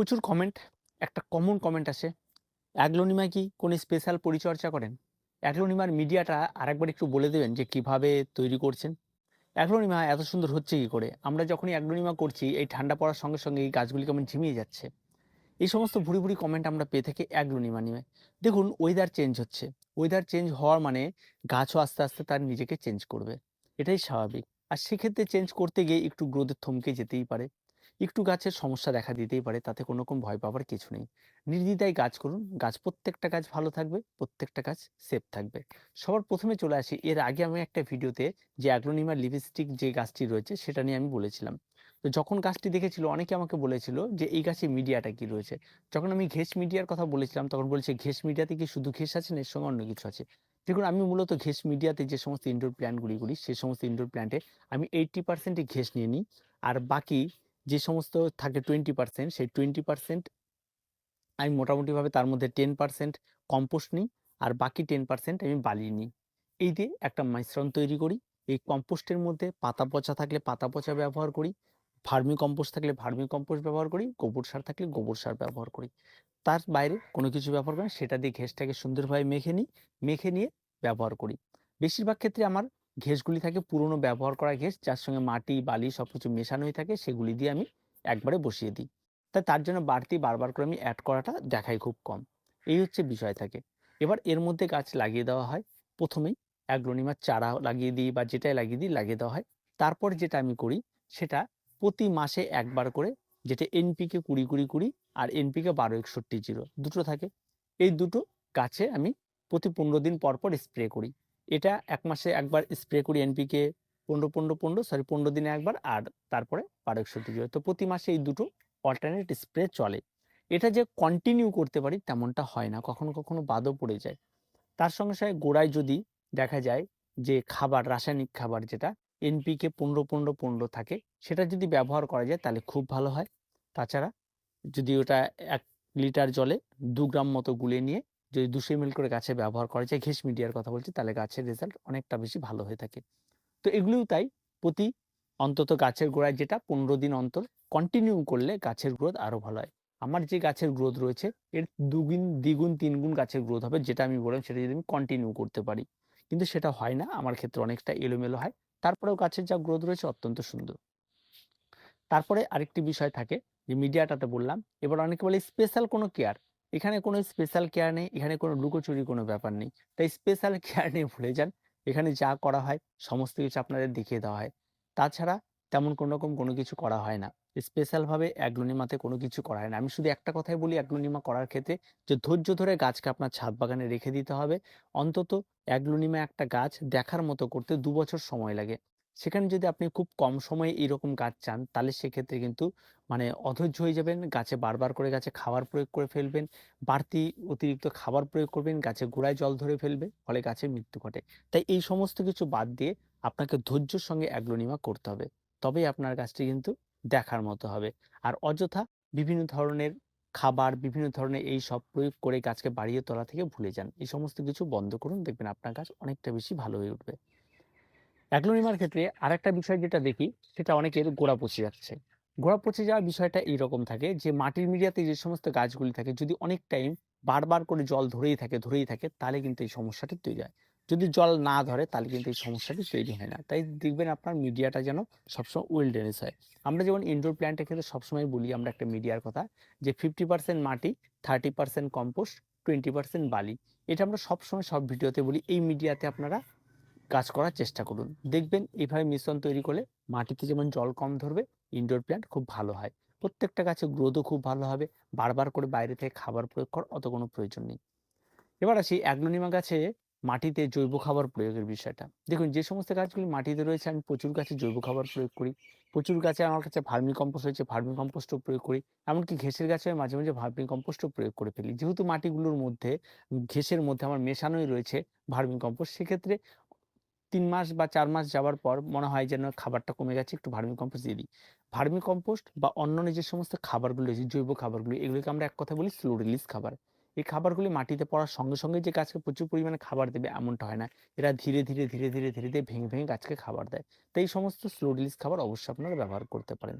প্রচুর কমেন্ট একটা common comment আসে। অ্যাগ্লোনিমায় কি কোনো স্পেশাল পরিচর্যা করেন? অ্যাগ্লোনিমার মিডিয়াটা আরেকবার একটু বলে দেবেন যে কীভাবে তৈরি করছেন। অ্যাগ্লোনিমা এত সুন্দর হচ্ছে কি করে? আমরা যখনই অ্যাগ্লোনিমা করছি, এই ঠান্ডা পড়ার সঙ্গে সঙ্গে এই গাছগুলি কেমন ঝিমিয়ে যাচ্ছে। এই সমস্ত ভুড়ি ভুড়ি কমেন্ট আমরা পেয়ে থাকি অ্যাগ্লোনিমা নিয়ে। দেখুন ওয়েদার চেঞ্জ হচ্ছে। ওয়েদার চেঞ্জ হওয়ার মানে গাছও আস্তে আস্তে তার নিজেকে চেঞ্জ করবে। এটাই স্বাভাবিক। আর সেক্ষেত্রে চেঞ্জ করতে গিয়ে একটু গ্রোথের থমকে যেতেই পারে। একটু গাছের সমস্যা দেখা দিতেই পারে, তাতে কোনো রকম ভয় পাওয়ার কিছু নেই। নির্দ্বিধায় গাছ করুন, গাছ প্রত্যেকটা গাছ ভালো থাকবে, প্রত্যেকটা গাছ সেফ থাকবে। সবার প্রথমে চলে আসি, এর আগে আমি একটা ভিডিওতে যে অ্যাগ্লোনিমার লিপস্টিক যে গাছটি রয়েছে, সেটা নিয়ে আমি বলেছিলাম। তো যখন গাছটি দেখেছিল, অনেকে আমাকে বলেছিল যে, এই গাছে মিডিয়াটা কি রয়েছে? যখন আমি ঘেস মিডিয়ার কথা বলেছিলাম, তখন বলেছে ঘেস মিডিয়াতে কি শুধু ঘেস আছে না, এর সঙ্গে অন্য কিছু আছে? দেখুন, আমি মূলত ঘেস মিডিয়াতে যে সমস্ত ইনডোর প্ল্যান্টগুলি করি সেই সমস্ত ইনডোর প্ল্যান্টে আমি এইট্টি পার্সেন্টই ঘেস নিয়ে নিই, আর বাকি যে সমস্ত থাকে টোয়েন্টি পার্সেন্ট সেই টোয়েন্টি পার্সেন্ট আমি মোটামুটিভাবে তার মধ্যে টেন পার্সেন্ট কম্পোস্ট নিই আর বাকি টেন পার্সেন্ট আমি বালি নিই। এই দিয়ে একটা মিশ্রণ তৈরি করি। এই কম্পোস্টের মধ্যে পাতা পচা থাকলে পাতা পচা ব্যবহার করি, ভার্মি কম্পোস্ট থাকলে ভার্মি কম্পোস্ট ব্যবহার করি, গোবর সার থাকলে গোবর সার ব্যবহার করি। তার বাইরে কোনো কিছু ব্যবহার করি সেটা দিয়ে ঘেসটাকে সুন্দরভাবে মেখে নিই, মেখে নিয়ে ব্যবহার করি। বেশিরভাগ ক্ষেত্রে আমার ঘেসগুলি থাকে, পুরনো ব্যবহার করা ঘেস, যার সঙ্গে মাটি, বালি সব কিছু মেশানো হয়ে থাকে, সেগুলি দিয়ে আমি একবারে বসিয়ে দিই। তাই তার জন্য বাড়তি বারবার করে আমি অ্যাড করাটা দেখাই খুব কম। এই হচ্ছে বিষয় থাকে। এবার এর মধ্যে গাছ লাগিয়ে দেওয়া হয়। প্রথমেই অ্যাগ্লোনিমার চারা লাগিয়ে দিই বা যেটাই লাগিয়ে দিই লাগিয়ে দেওয়া হয়। তারপর যেটা আমি করি সেটা প্রতি মাসে একবার করে যেটা এনপিকে কুড়ি কুড়ি কুড়ি আর এনপিকে বারো একষট্টি জিরো, দুটো থাকে। এই দুটো গাছে আমি প্রতি পনেরো দিন পর পর স্প্রে করি। এটা এক মাসে একবার স্প্রে করি এনপিকে পনেরো পনেরো পনেরো সরি পনেরো দিনে একবার আর তারপরে একষট্টি জিরো তো প্রতি মাসে এই দুটো অল্টারনেট স্প্রে চলে। এটা যে কন্টিনিউ করতে পারি তেমনটা হয় না, কখনো কখনো বাদও পড়ে যায়। তার সঙ্গে সঙ্গে গোড়ায় যদি দেখা যায় যে খাবার, রাসায়নিক খাবার যেটা এনপিকে পনেরো পনেরো পনেরো থাকে, সেটা যদি ব্যবহার করা যায় তাহলে খুব ভালো হয়। তাছাড়া যদি ওটা এক লিটার জলে দু গ্রাম মতো গুলে নিয়ে যদি দুশো এমএল করে গাছে ব্যবহার করা যায় ঘেস মিডিয়ার কথা বলছি, তাহলে গাছের রেজাল্ট অনেকটা বেশি ভালো হয়ে থাকে। তো এগুলিও তাই, প্রতি অন্তত গাছের গোড়ায় যেটা পনেরো দিন অন্তর কন্টিনিউ করলে গাছের গ্রোথ আরও ভালো হয়। আমার যে গাছের গ্রোথ রয়েছে, এর দুগুণ, দ্বিগুণ, তিনগুণ গাছের গ্রোথ হবে, যেটা আমি বললাম, সেটা যদি আমি কন্টিনিউ করতে পারি। কিন্তু সেটা হয় না, আমার ক্ষেত্রে অনেকটা এলোমেলো হয়। তারপরেও গাছের যা গ্রোথ রয়েছে, অত্যন্ত সুন্দর। তারপরে আরেকটি বিষয় থাকে, যে মিডিয়াটাতে বললাম, এবার অনেকে বলে স্পেশাল কোনো কেয়ার এখানে কোনো স্পেশাল কেয়ার নেই, এখানে কোনো লুকোচুরি কোনো ব্যাপার নেই। তাই স্পেশাল কেয়ার নিয়ে ভুলে যান। এখানে যা করা হয়, সমস্ত কিছু আপনাদের দেখিয়ে দেওয়া হয়। তাছাড়া তেমন কোনো রকম কোনো কিছু করা হয় না। স্পেশালভাবে অ্যাগ্লোনিমাতে কোনো কিছু করা হয় না। আমি শুধু একটা কথাই বলি অ্যাগ্লোনিমা করার ক্ষেত্রে যে ধৈর্য ধরে গাছকে আপনার ছাদ বাগানে রেখে দিতে হবে। অন্তত অ্যাগ্লোনিমা একটা গাছ দেখার মতো করতে দু বছর সময় লাগে। সেখানে যদি আপনি খুব কম সময়ে এইরকম গাছ চান, তাহলে সেক্ষেত্রে কিন্তু মানে অধৈর্য হয়ে যাবেন, গাছে বারবার করে গাছে খাবার প্রয়োগ করে ফেলবেন, বাড়তি অতিরিক্ত খাবার প্রয়োগ করবেন, গাছে গোড়ায় জল ধরে ফেলবে ফলে গাছের মৃত্যু ঘটে। তাই এই সমস্ত কিছু বাদ দিয়ে আপনাকে ধৈর্যের সঙ্গে অ্যাগ্লোনিমা করতে হবে। তবেই আপনার গাছটি কিন্তু দেখার মতো হবে। আর অযথা বিভিন্ন ধরনের খাবার, বিভিন্ন ধরনের এই সব প্রয়োগ করে গাছকে বাড়িয়ে তোলা থেকে ভুলে যান। এই সমস্ত কিছু বন্ধ করুন, দেখবেন আপনার গাছ অনেকটা বেশি ভালো হয়ে উঠবে। অ্যাগ্লোনিমার ক্ষেত্রে আরেকটা বিষয় যেটা দেখি, সেটা অনেকের গোড়া পচে যাচ্ছে। গোড়া পচে যাওয়ার বিষয়টা এইরকম থাকে যে, মাটির মিডিয়াতে যে সমস্ত গাছগুলি থাকে, যদি অনেক টাইম বারবার করে জল ধরেই থাকে ধরেই থাকে, তাহলে কিন্তু এই সমস্যাটি তৈরি হয়। যদি জল না ধরে, তাহলে কিন্তু এই সমস্যাটি তৈরি হয় না। তাই দেখবেন আপনার মিডিয়াটা যেন সবসময় ওয়েল ড্রেনেজ হয়। আমরা যেমন ইনডোর প্ল্যান্টের ক্ষেত্রে সবসময় বলি আমরা একটা মিডিয়ার কথা যে ফিফটি পার্সেন্ট মাটি thirty percent compost twenty percent বালি। এটা আমরা সবসময় সব ভিডিওতে বলি, এই মিডিয়াতে আপনারা কাজ করার চেষ্টা করুন। দেখবেন এইভাবে মিশ্রণ তৈরি করলে মাটিতে যেমন জল কম ধরবে ইনডোর প্ল্যান্ট খুব ভালো হয়। প্রত্যেকটা গাছে গ্রোথও খুব ভালো হবে। বারবার করে বাইরে থেকে খাবার প্রয়োগ করার অত কোনো প্রয়োজন নেই। এবার আসি অ্যাগ্লোনিমা গাছে মাটিতে জৈব খাবার প্রয়োগের বিষয়টা। দেখুন, যে সমস্ত গাছগুলি মাটিতে রয়েছে, আমি প্রচুর গাছে জৈব খাবার প্রয়োগ করি। প্রচুর গাছে আমার কাছে ভার্মি কম্পোস্ট হয়েছে ভার্মি কম্পোস্টও প্রয়োগ করি। এমনকি ঘেসের গাছে আমি মাঝে মাঝে ভার্মি কম্পোস্টও প্রয়োগ করে ফেলি। যেহেতু মাটিগুলোর মধ্যে, ঘেসের মধ্যে আমার মেশানোই রয়েছে ভার্মি কম্পোস্ট সেক্ষেত্রে তিন মাস বা চার মাস যাওয়ার পর মনে হয় যেন খাবারটা কমে গেছে, একটু ভার্মি কম্পোস্ট দিয়ে দিই। ভার্মি কম্পোস্ট বা অন্য যে সমস্ত খাবারগুলো রয়েছে, জৈব খাবারগুলো, এগুলোকে আমরা এক কথা বলি স্লো রিলিজ খাবার। এই খাবারগুলি মাটিতে পড়ার সঙ্গে সঙ্গে যে গাছকে প্রচুর পরিমাণে খাবার দেবে এমনটা হয় না। এরা ধীরে ধীরে ধীরে ধীরে ধীরে ধীরে ভেঙে ভেঙে গাছকে খাবার দেয়। তাই সমস্ত স্লো রিলিজ খাবার অবশ্যই আপনারা ব্যবহার করতে পারেন।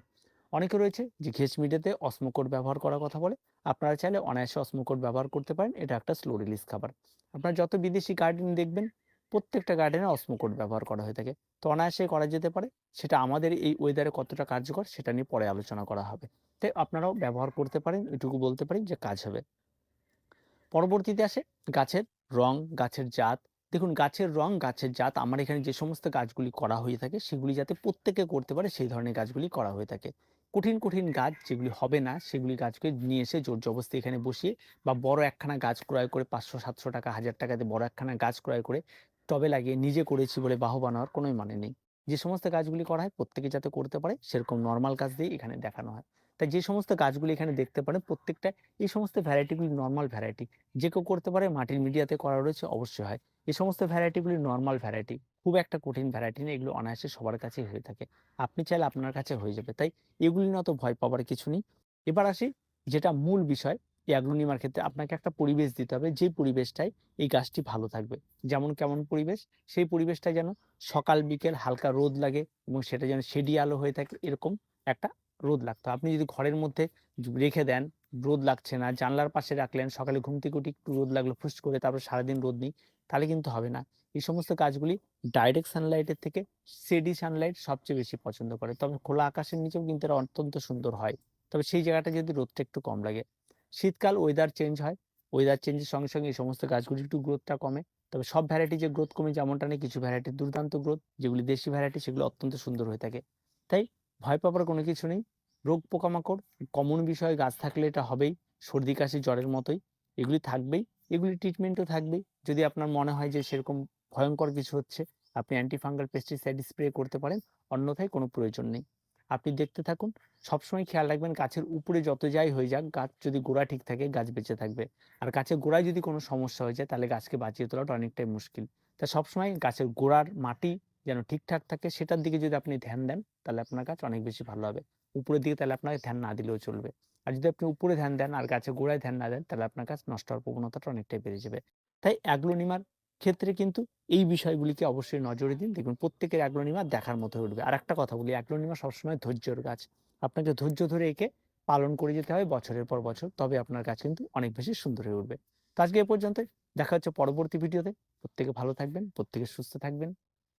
অনেকে রয়েছে যে ঘেস মিডিয়াতে অসমোকোড ব্যবহার করার কথা বলে। আপনারা চাইলে অনায়াসে অসমোকোড ব্যবহার করতে পারেন। এটা একটা স্লো রিলিজ খাবার। আপনারা যত বিদেশি গার্ডেন দেখবেন প্রত্যেকটা গার্ডেনে অসমোকোড ব্যবহার করা হয়ে থাকে। তো অনায়াসে করা যেতে পারে। সেটা আমাদের এই ওয়েদারে কতটা কার্যকর সেটা নিয়ে পরে আলোচনা করা হবে। তাই আপনারাও ব্যবহার করতে পারেন, এটুকু বলতে পারি যে কাজ হবে। পরবর্তীতে আসে গাছের রং, গাছের জাত। দেখুন, গাছের রং, গাছের জাত, আমার এখানে যে সমস্ত গাছগুলি করা হয়ে থাকে, সেগুলি যাতে প্রত্যেকে করতে পারে, সেই ধরনের গাছগুলি করা হয়ে থাকে। কঠিন কঠিন গাছ যেগুলি হবে না, সেগুলি গাছকে নিয়ে এসে জোর জবস্তি এখানে বসিয়ে বা বড় একখানা গাছ ক্রয় করে পাঁচশো, সাতশো টাকা, হাজার টাকাতে বড় একখানা গাছ ক্রয় করে টবে লাগিয়ে নিজে করেছি বলে বাহবা নেওয়ার কোনোই মানে নেই। যে সমস্ত গাছগুলি করা হয় প্রত্যেকে যাতে করতে পারে সেরকম নর্মাল গাছ দিয়ে এখানে দেখানো হয়। তাই যে সমস্ত গাছগুলি এখানে দেখতে পারেন প্রত্যেকটা, এই সমস্ত ভ্যারাইটিগুলি নর্মাল ভ্যারাইটি যে কেউ করতে পারে মাটির মিডিয়াতে করা রয়েছে অবশ্যই হয়। এই সমস্ত ভ্যারাইটিগুলি নর্মাল ভ্যারাইটি খুব একটা কঠিন ভ্যারাইটি নেই, এগুলো অনায়াসে সবার কাছেই হয়ে থাকে। আপনি চাইলে আপনার কাছে হয়ে যাবে। তাই এগুলি না তো ভয় পাবার কিছু নেই। এবার আসি যেটা মূল বিষয় এই অ্যাগ্রোনিমার ক্ষেত্রে আপনাকে একটা পরিবেশ দিতে হবে, যে পরিবেশটায় এই গাছটি ভালো থাকবে। যেমন কেমন পরিবেশ? সেই পরিবেশটা যেন সকাল, বিকেল হালকা রোদ লাগে এবং সেটা যেন শেডি আলো হয়ে থাকে, এরকম একটা রোদ লাগতো। আপনি যদি ঘরের মধ্যে রেখে দেন, রোদ লাগছে না, জানলার পাশে রাখলেন, সকালে ঘুম থেকে উঠে একটু রোদ লাগল, ফুস করে তারপর সারাদিন রোদ নেই, তাহলে কিন্তু হবে না। এই সমস্ত গাছগুলি ডাইরেক্ট সানলাইটের থেকে সেডি সানলাইট সবচেয়ে বেশি পছন্দ করে। তবে খোলা আকাশের নিচেও কিন্তু এরা অত্যন্ত সুন্দর হয়। তবে সেই জায়গাটা যদি রোদটা একটু কম লাগে শীতকাল ওয়েদার চেঞ্জ হয়। ওয়েদার চেঞ্জের সঙ্গে সঙ্গে এই সমস্ত গাছগুলি একটু গ্রোথটা কমে। তবে সব ভ্যারাইটি যে গ্রোথ কমে যেমনটা নেই, কিছু ভ্যারাইটির দুর্দান্ত গ্রোথ যেগুলি দেশি ভ্যারাইটি সেগুলো অত্যন্ত সুন্দর হয়ে থাকে। তাই ভয় পাবার কোনো কিছু নেই। রোগ পোকামাকড় কমন বিষয় গাছ থাকলে এটা হবেই। সর্দি, কাশি, জ্বরের মতোই। এগুলি থাকবেই। এগুলি ট্রিটমেন্টও থাকবেই। যদি আপনার মনে হয় যে সেরকম ভয়ঙ্কর কিছু হচ্ছে, আপনি অ্যান্টিফাঙ্গাল পেস্টিসাইড স্প্রে করতে পারেন। অন্যথায় কোনো প্রয়োজন নেই। আপনি দেখতে থাকুন। সবসময় খেয়াল রাখবেন গাছের উপরে যত যাই হয়ে যাক, গাছ যদি গোড়া ঠিক থাকে, গাছ বেঁচে থাকবে। আর গাছের গোড়ায় যদি কোনো সমস্যা হয়ে যায়, তাহলে গাছকে বাঁচিয়ে তোলাটা অনেকটাই মুশকিল। তা সবসময় গাছের গোড়ার মাটি যেন ঠিকঠাক থাকে, সেটার দিকে যদি আপনি ধ্যান দেন, তাহলে আপনার গাছ অনেক বেশি ভালো হবে। উপরের দিকে তাহলে আপনাকে ধ্যান না দিলেও চলবে। আর যদি আপনি উপরে ধ্যান দেন আর গাছের গোড়ায় ধ্যান না দেন, তাহলে আপনার গাছ নষ্ট হওয়ার প্রবণতাটা অনেকটাই বেড়ে যাবে। তাই অ্যাগ্লোনিমার ক্ষেত্রে কিন্তু এই বিষয়গুলিকে অবশ্যই নজরে দিন। দেখুন, প্রত্যেকের অ্যাগ্লোনিমা দেখার মতো উঠবে। আর একটা কথা বলি অ্যাগ্লোনিমা সবসময় ধৈর্যর গাছ। আপনাকে ধৈর্য ধরে একে পালন করে যেতে হবে বছরের পর বছর। তবে আপনার গাছ কিন্তু অনেক বেশি সুন্দর হয়ে উঠবে। তো আজকে এ পর্যন্ত দেখা হচ্ছে পরবর্তী ভিডিওতে। প্রত্যেকে ভালো থাকবেন, প্রত্যেকে সুস্থ থাকবেন।